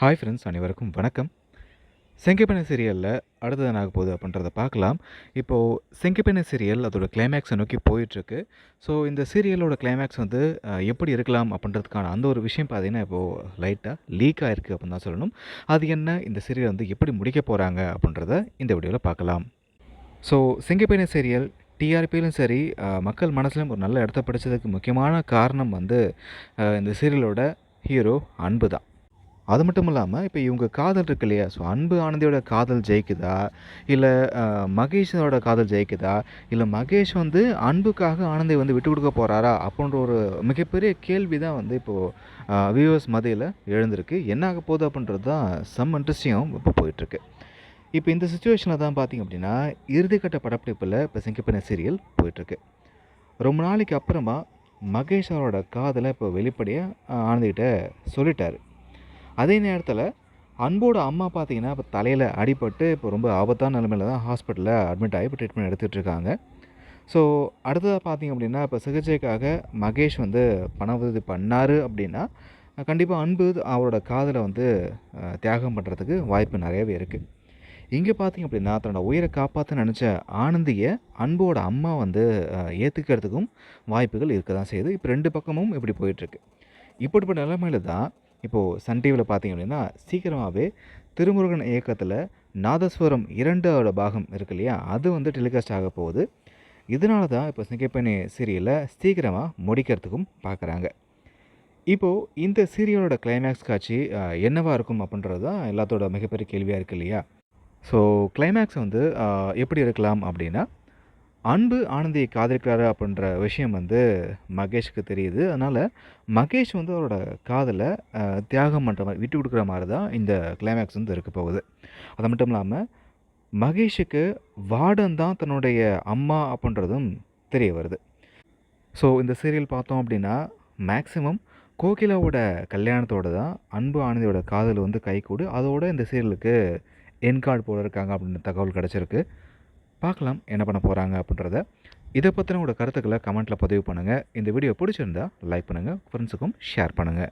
Hi friends அனைவருக்கும் வணக்கம். செங்கப்பெண்ணை சீரியலில் அடுத்தது என்ன போகுது அப்படின்றத பார்க்கலாம். இப்போது செங்கப்பெண்ணை சீரியல் அதோட கிளைமேக்ஸை நோக்கி போயிட்டுருக்கு. ஸோ இந்த சீரியலோட கிளைமேக்ஸ் வந்து எப்படி இருக்கலாம் அப்படின்றதுக்கான அந்த ஒரு விஷயம் பார்த்தீங்கன்னா இப்போது லைட்டாக லீக் ஆகிருக்கு அப்படின்னு தான் சொல்லணும். அது என்ன? இந்த சீரியல் வந்து எப்படி முடிக்க போகிறாங்க அப்படின்றத இந்த வீடியோவில் பார்க்கலாம். ஸோ செங்கப்பெண்ணை சீரியல் டிஆர்பியிலும் சரி மக்கள் மனசுலையும் ஒரு நல்ல இடத்த பிடிச்சதுக்கு முக்கியமான காரணம் வந்து இந்த சீரியலோட ஹீரோ அன்பு தான். அது மட்டும் இல்லாமல் இப்போ இவங்க காதல் இருக்கு இல்லையா? ஸோ அன்பு ஆனந்தியோட காதல் ஜெயிக்குதா? இல்லை மகேஷனோட காதல் ஜெயிக்குதா? இல்லை மகேஷ் வந்து அன்புக்காக ஆனந்தை வந்து விட்டு கொடுக்க போகிறாரா அப்படின்ற ஒரு மிகப்பெரிய கேள்வி தான் வந்து இப்போது வியூவர்ஸ் மதியில் எழுந்திருக்கு. என்ன ஆக போகுது அப்படின்றது தான் சம் இன்ட்ரெஸ்டிங்கும் இப்போ போயிட்டுருக்கு. இப்போ இந்த சுச்சுவேஷனில் தான் பார்த்திங்க அப்படின்னா இறுதிக்கட்ட படப்பிடிப்பில் இப்போ சிங்கப்பெண்ண சீரியல் போயிட்டுருக்கு. ரொம்ப நாளைக்கு அப்புறமா மகேஷ் அவரோட காதலை இப்போ வெளிப்படையாக ஆனந்திக்கிட்ட சொல்லிட்டார். அதே நேரத்தில் அன்போட அம்மா பார்த்தீங்கன்னா இப்போ தலையில் அடிபட்டு இப்போ ரொம்ப ஆபத்தான நிலமையில தான் ஹாஸ்பிட்டலில் அட்மிட் ஆகி இப்போ ட்ரீட்மெண்ட் எடுத்துகிட்டு இருக்காங்க. ஸோ அடுத்ததாக பார்த்தீங்க அப்படின்னா இப்போ சிகிச்சைக்காக மகேஷ் வந்து பண உதவி பண்ணார் அப்படின்னா கண்டிப்பாக அன்பு அவரோட காதலை வந்து தியாகம் பண்ணுறதுக்கு வாய்ப்பு நிறையவே இருக்குது இங்கே பார்த்தீங்க அப்படின்னா தன்னோட உயிரை காப்பாற்ற நினச்ச ஆனந்தியை அன்போட அம்மா வந்து ஏற்றுக்கிறதுக்கும் வாய்ப்புகள் இருக்க தான் செய்யுது. இப்போ ரெண்டு பக்கமும் இப்படி போயிட்டுருக்கு இப்படிப்பட்ட நிலைமையில தான் இப்போது சன் டிவியில் பார்த்தீங்க அப்படின்னா சீக்கிரமாகவே திருமுருகன் இயக்கத்தில் நாதஸ்வரம் இரண்டோட பாகம் இருக்கு இல்லையா? அது வந்து டெலிகாஸ்ட் ஆக போகுது. இதனால தான் இப்போ சிங்கப்பெண்ணி சீரியலை சீக்கிரமாக முடிக்கிறதுக்கும் பார்க்குறாங்க இப்போது இந்த சீரியலோட கிளைமேக்ஸ் காட்சி என்னவாக இருக்கும் அப்படின்றது தான் எல்லாத்தோட மிகப்பெரிய கேள்வியாக இருக்கு இல்லையா? ஸோ கிளைமேக்ஸ் வந்து எப்படி இருக்கலாம் அப்படின்னா அன்பு ஆனந்தியை காதலிக்கிறாரு அப்படின்ற விஷயம் வந்து மகேஷ்க்கு தெரியுது. அதனால் மகேஷ் வந்து அவரோட காதலை தியாகம் பண்ணுற மாதிரி விட்டு கொடுக்குற மாதிரி தான் இந்த கிளைமேக்ஸ் வந்து இருக்க போகுது. அது மட்டும் இல்லாமல் மகேஷுக்கு வார்டன் தான் தன்னுடைய அம்மா அப்படின்றதும் தெரிய வருது. ஸோ இந்த சீரியல் பார்த்தோம் அப்படின்னா மேக்ஸிமம் கோகிலாவோட கல்யாணத்தோட தான் அன்பு ஆனந்தியோட காதல் வந்து கைகூடு. அதோட இந்த சீரியலுக்கு என் கார்டு போட இருக்காங்க அப்படின்ற தகவல் கிடச்சிருக்கு. பார்க்கலாம் என்ன பண்ண போகிறாங்க அப்படின்றத. இதை பற்றின உங்களோட கருத்துக்களை கமெண்ட்டில் பதிவு பண்ணுங்கள் இந்த வீடியோ பிடிச்சிருந்தா லைக் பண்ணுங்கள் ஃப்ரெண்ட்ஸுக்கும் ஷேர் பண்ணுங்கள்